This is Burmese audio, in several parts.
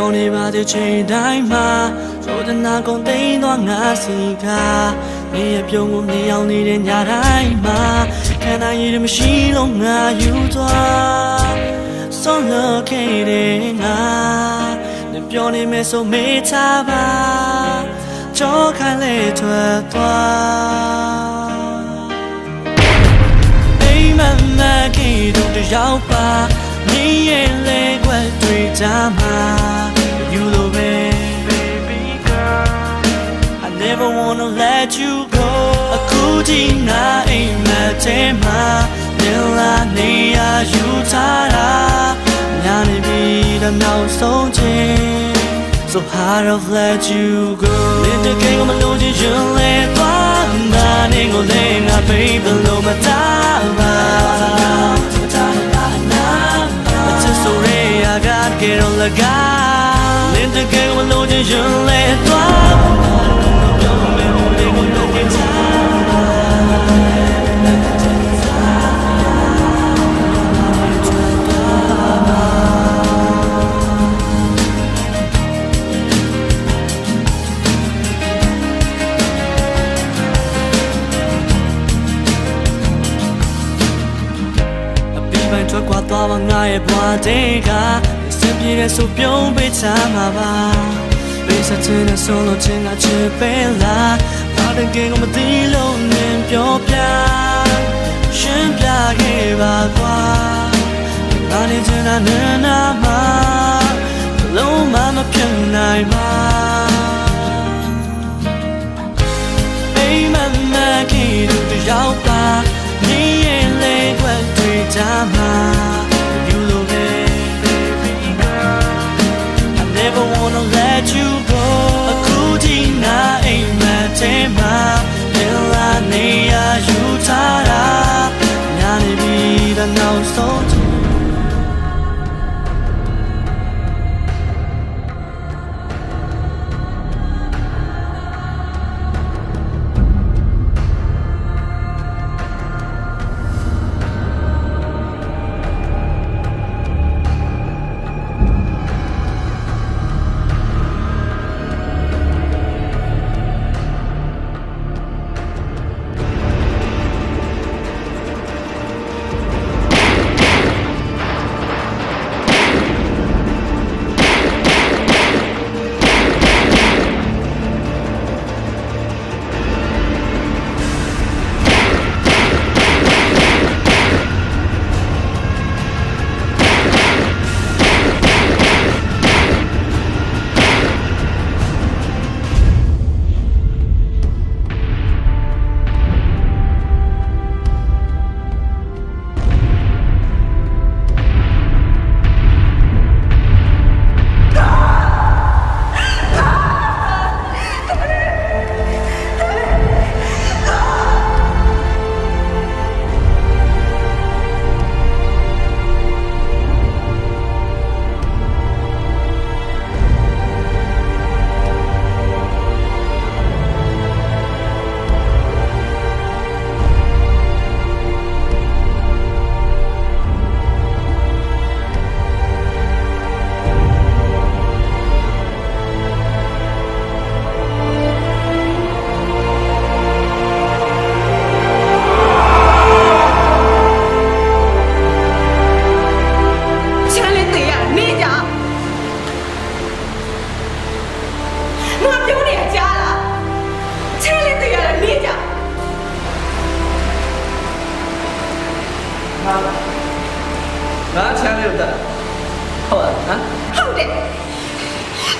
ပြောနေပါသေးချိန်တိုင်းမှာဆိုတဲ့နာကုန်သိမ်းသွားငါစီကနေရပြုံးကိုနေအောင်နေတဲ့ညတိုင်းမှာခံနိုင်ရည်မရှိလို့ငါယူသွားဆုံးလို့ခဲ့တဲ့ငါနဲ့ပြောနေမယ်ဆိုမေးချပါကြောခိုင်းလေထွက်သွားအိမ်မက်မက်ကြီးတို့တယောက်ပါ နေရဲ့လေကွယ်တွေ့ကြမှာ You love me baby girl I never wanna let you go အခုဒီငါအိမ်မက်ထဲမှာနေလာနေရယူထားတာညာနေပြီတဲ့နောက်ဆုံးချင်း So hard of let you go နေတကယ်ကိုမလို့ချင်ရင်လေသွားနာနေကိုလေငါ baby လို့မတားပါ I got get on the guy နေတ ဆိုပြုံးပေးချမှာပါပေးစချင်တဲ့ဆိုလို့ချင်တာချစ်ပဲလားဘာတကယ်ကိုမသိလို့နင်ပြောပြရှင်းပြခဲ့ပါကွာငါနေချင်တာနဲ့နာမှာလုံးမမဖြစ်နိုင်ပါအိမ်မက်မက်ကြီးတို့တယောက်ပါနေရင်လေကွယ်တွေ့ကြမှာ never wanna let you go အခုဒီငါအိမ်မက်ထဲမှာနေလာနေရယူထားတာညာနေပြီတဲ့နောက်ဆုံး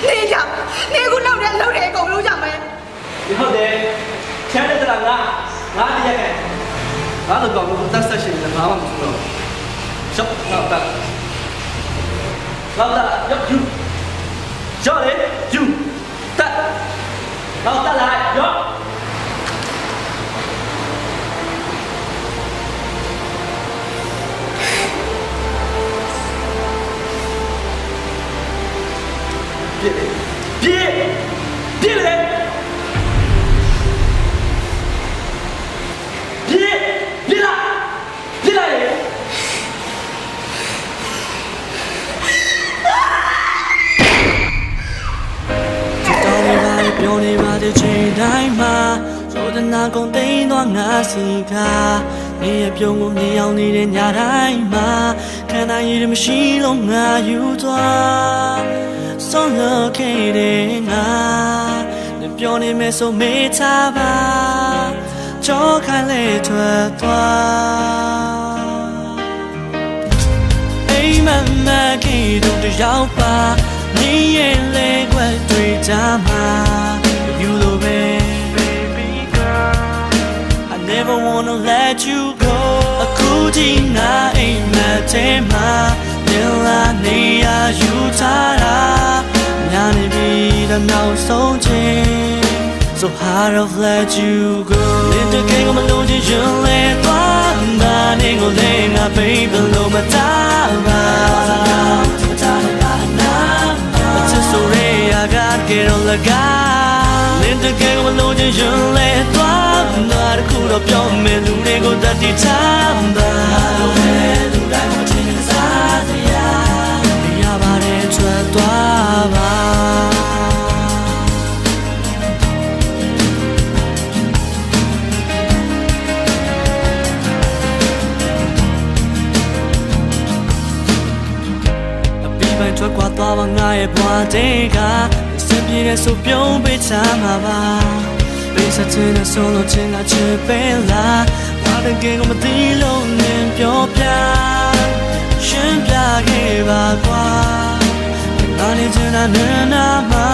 နေကြနေခုနောက်တဲ့လှုပ်တဲ့အကုန်လုံးကြမယ်ဒီဟုတ်တယ်ချမ်းလေးကငါငါတရားခဲ့ငါတော့ကောင်းလို့တက်ဆက်ရှင်တယ်ဘာမှမပြောရှော့တော့တက်လောက်တာရောက်ယူရောလေယူတက်လောက်တက်လိုက်ရောပြ စီကနေရပြုံးကိုမြင်အောင်နေတဲ့ညတိုင်းမှာခန္ဓာရည်မရှိလို့ငါယူသွားဆုံးလို့ခဲ့တဲ့ငါနေပြောနေမယ်ဆိုမေးချပါကြောခိုင်းလေထွက်သွားအိမ်မက်မက်ခေတို့တယောက်ပါနေရင်လေခွက်တွေ့ကြမှာ never wanna let you go အခုဒီငါအိမ်မက်ထဲမှာနေလာနေရယူထားတာညာနေပြီတဲ့နောက်ဆုံးချိန် So hard of let you go နေတကယ်ကိုမလို့ချင်ရင်လေသွားမှာနေကိုလေငါ baby လို့မတားပါမတားပါနာမချစ်ဆိုရဲ I got get on the guy နေတကယ်ကိုမလို့ချင်ရင်လေသွား မှာတခုတော့ပြောမယ်လူတွေကိုတတ်တည်ချမ်းပါလူတိုင်းကိုချင်းစားစရာမရပါတယ်ထွက်သွားပါအပီးပိုင်းထွက်ခွာသွားပါငါရဲ့ဘဝတဲ့ကစင်ပြေတဲ့ဆိုပြုံးပေးချမှာပါ ပေးစချင်တဲ့ဆုံးလို့ချင်တာချစ်ပဲလားဘာတကယ်ကိုမသိလို့နင်ပြောပြရှင်းပြခဲ့ပါကွာငါနေချင်တာနဲ့နာမှာ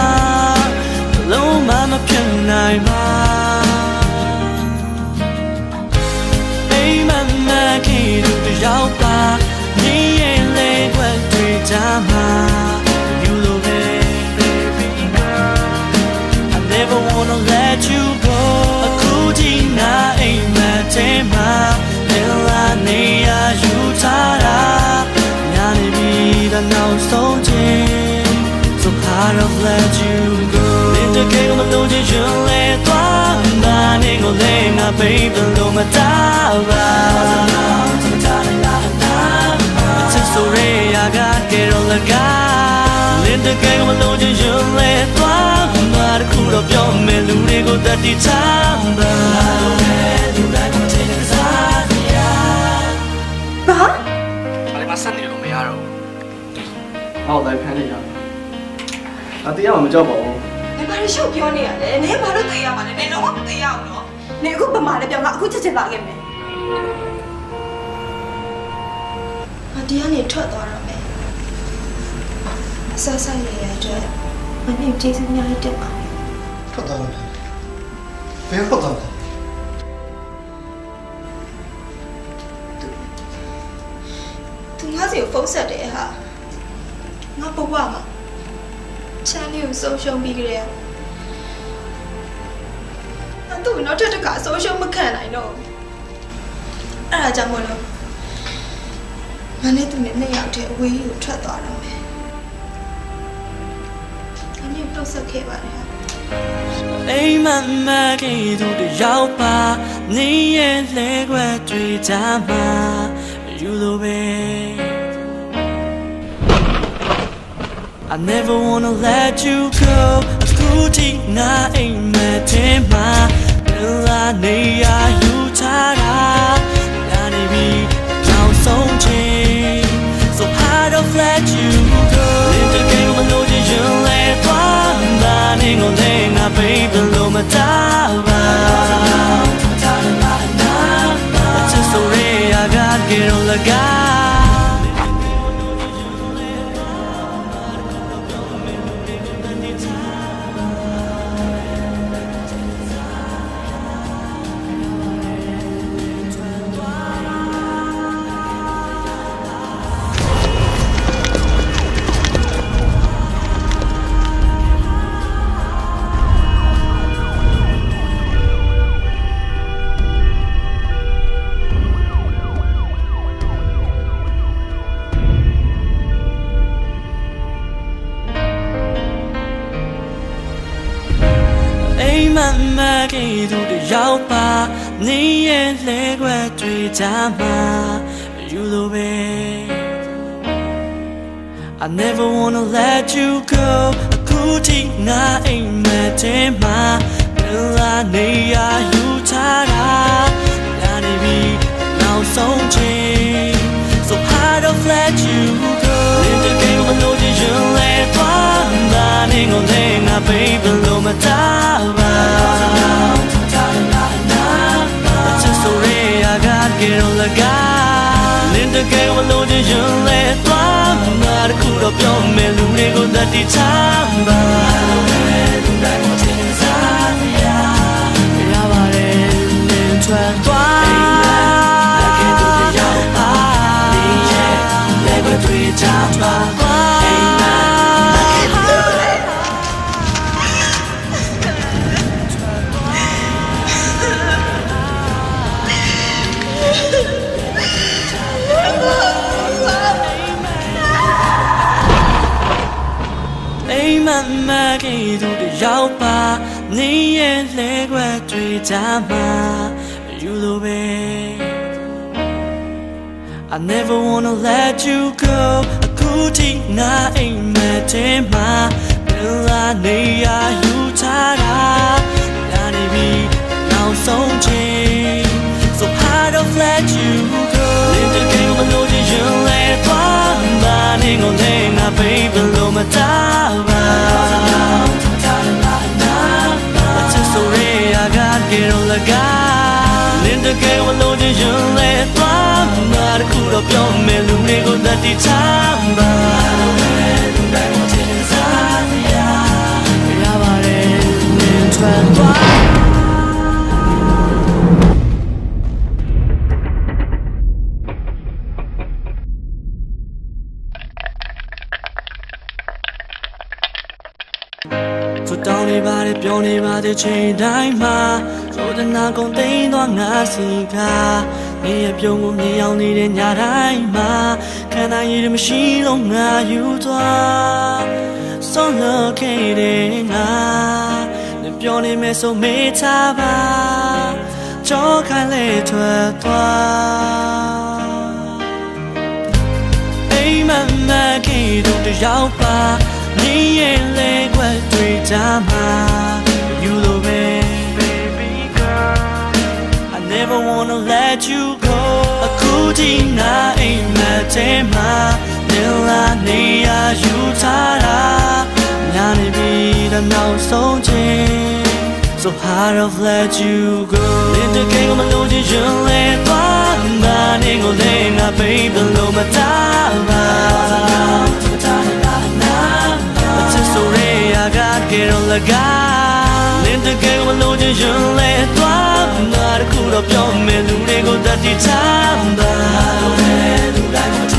တွေကိုတတ်တည်ချမ်းပါလူတိုင်းကိုချင်းစားရဘာအဲ့ဒီမှာဆက်နေလို့မရတော့ဘူးဟောလည်းဖမ်းနေရအတရားမှမကြောက်ပါဘူးနေဘာလို့ရှောက်ပြောနေရလဲနေဘာလို့သိရမှာလဲနေတော့မသိရအောင်နော်နေအခုဗမာလည်းပြောင်းငါအခုချက်ချင်းလာခဲ့မယ်ငါတရားနေထွက်သွားတော့မယ်အဆက်ဆက်ရရတဲ့မနေ့ကျေးဇူးများတက်ပါမယ်ထွက်သွားတယ် ဘယ်ထွက်သွားလဲသူငါစီကိုဖုန်းဆက်တယ်ဟာငါဘဝမှာချမ်းလေးကိုဆုံးရှုံးပြီးကြတယ်ငါသူ့ကိုနောက်ထပ်တစ်ခါဆုံးရှုံးမခံနိုင်တော့ဘူးအဲ့ဒါကြောင့်မလို့ငါနဲ့သူနဲ့နှစ်ယောက်တည်းအဝေးကြီးကိုထွက်သွားတော့မယ်အမြင်တော့ဆက်ခဲ့ပါတယ်ဟာ အိမ်မက်မက်ခေတို့တယောက်ပါနေရင်လေခွက်တွေ့ကြမှာ You love me I never wanna let you go အခုထိငါအိမ်မက်ထဲမှာလာနေရ baby လို့မတားပါချစ်ဆိုရဲ I got get on the guy က်မက်ကေတို့တယောက်ပါနေရင်လဲခွက်တွေ့ကြမှာ You love me I never wanna let you go အခုထိငါအိမ်မက်ထဲမှာလာနေရယူထားတာလာနေပြီနောက်ဆုံးချိန် so hard to let you go လင်းတဲ့ကိန်းမလို့ချင်ရင်လဲသွားတာနေကိုလဲငါ baby လို့မတား တခုတော့ပြောမယ်လူတွေကိုတတိချမ်းပါလူတိုင်းကိုတင်စားရရပါတယ်လင်းထွက်သွား က်မက်ကေသူတယောက်ပါနေရဲ့လဲခွက်တွေ့ကြမှာယူလိုပဲ I never wanna let you go အခုထိငါအိမ်မက်ထဲမှာဘယ်လာနေရယူထားတာလာနေပြီနောက်ဆုံးချိန် so hard to let you go လင်းတဲ့ကိန်းမလို့ချင်ရင်လဲသွားမှာနေကိုလဲငါ baby လို့မတား တွေကိုတတိချမ်းပါလူတိုင်းကိုတင်စားရရပါတယ်လင်းထွက်သွားသူတောင်းနေပါတယ်ပြောနေပါတယ်ချိန်တိုင်းမှာသောတနာကုန်သိမ်းသွားငါစီကနေရပြုံးကိုမြင်အောင်နေတဲ့ညတိုင်းမှာ ခန္ဓာရည်မရှိလို့ငါယူသွားဆုံးလို့ခဲ့တဲ့ငါနေပြောနေမယ်ဆိုမေးချပါကြောခိုင်လေထွက်သွားအိမ်မက်မက်ကေတို့တယောက်ပါနေရဲ့လဲခွက်တွေ့ကြမှာယူလိုပဲ baby girl I never wanna let you go အခုဒီငါအိမ်မက်ထဲမှာနေလာနေရယူထားတာနာနေပြီတဲ့နောက်ဆုံးချိန် So hard to let you go လင်းတဲ့ကိန်းကိုမလို့ချင်ရင်လဲသွားမှာနေကိုလဲငါ baby လို့မတားပါ It's just so real I got get on the guy ချင်းတကယ်မလို့ချင်းရင်လဲသွားငါတခုတော့ပြောမယ်လူတွေကိုတတ်တည်ချမ်းသာလူတိုင်း